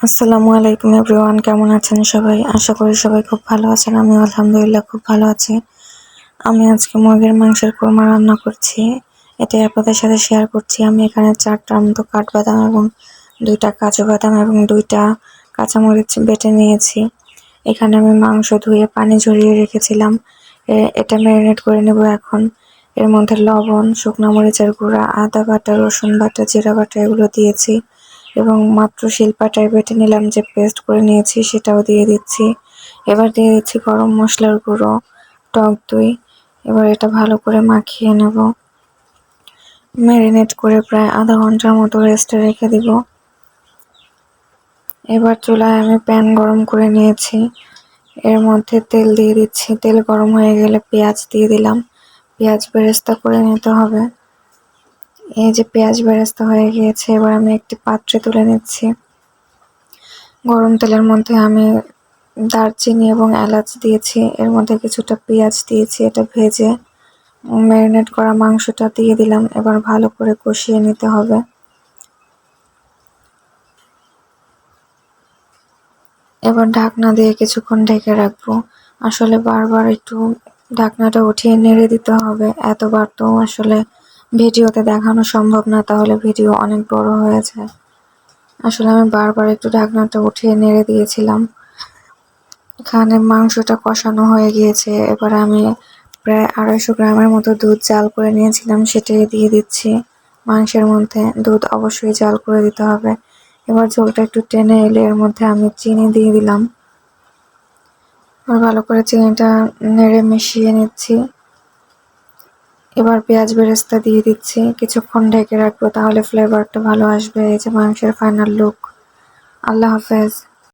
আসসালামু আলাইকুম এভরিওয়ান, কেমন আছেন সবাই? আশা করি সবাই খুব ভালো আছেন আমি আলহামদুলিল্লাহ খুব ভালো আছি। আমি আজকে মুরগির মাংসের কোরমা রান্না করছি। এটাই আপনাদের সাথে শেয়ার করছি। আমি এখানে চারটার মতো কাঠবাদাম এবং দুইটা কাজু বাদাম এবং দুইটা কাঁচামরিচ বেটে নিয়েছি। এখানে আমি মাংস ধুয়ে পানি ঝরিয়ে রেখেছিলাম। এটা ম্যারিনেট করে নেব এখন। এর মধ্যে লবণ, শুকনো মরিচের গুঁড়া, আদা বাটা, রসুন বাটা, জিরা বাটা এগুলো দিয়েছি। এবং মাত্র শিলপাটায় বেটে নিলাম যে পেস্ট করে নিয়েছি, সেটাও দিয়ে দিচ্ছি। এবার দিয়ে দিচ্ছি গরম মশলার গুঁড়ো, টক দই। এবার এটা ভালো করে মাখিয়ে নেব। ম্যারিনেট করে প্রায় আধা ঘণ্টার মতো রেস্টে রেখে দিব। এবার চুলায় আমি প্যান গরম করে নিয়েছি। এর মধ্যে তেল দিয়ে দিচ্ছি। তেল গরম হয়ে গেলে পেঁয়াজ দিয়ে দিলাম। পেঁয়াজ বেরেস্তা করে নিতে হবে। এই যে পেঁয়াজ বেরেস্তা হয়ে গিয়েছে, এবার আমি একটি পাত্রে তুলে নিচ্ছি। গরম তেলের মধ্যে আমি দারচিনি এবং এলাচ দিয়েছি, এর মধ্যে কিছুটা পেঁয়াজ দিয়েছি, এটা ভেজে ম্যারিনেট করা মাংসটা দিয়ে দিলাম, এবার ভালো করে কষিয়ে নিতে হবে। এবার ঢাকনা দিয়ে কিছুক্ষণ ঢেকে রাখব। আসলে বারবার একটু ঢাকনাটা উঠিয়ে নেড়ে দিতে হবে, এতবার তো আসলে ভিডিওতে দেখানো সম্ভব না, তাহলে ভিডিও অনেক বড় হয়ে যায় আসলে আমি বারবার একটু ঢাকনাটা উঠিয়ে নেড়ে দিয়েছিলাম। এখানে মাংসটা কষানো হয়ে গিয়েছে, এবার আমি প্রায় আড়াইশো গ্রামের মতো দুধ জাল করে নিয়েছিলাম, সেটাই দিয়ে দিচ্ছি। মাংসের মধ্যে দুধ অবশ্যই জাল করে দিতে হবে। এবার ঝোলটা একটু টেনে এলে এর মধ্যে আমি চিনি দিয়ে দিলাম। ভালো করে চিনিটা নেড়ে মিশিয়ে নিচ্ছি। এবার পেঁয়াজ বেরেস্তা দিয়ে দিচ্ছি। কিছুক্ষণ ঢেকে রাখব, তাহলে ফ্লেভারটা ভালো আসবে। এই যে মাংসের ফাইনাল লুক আল্লাহ হাফেজ।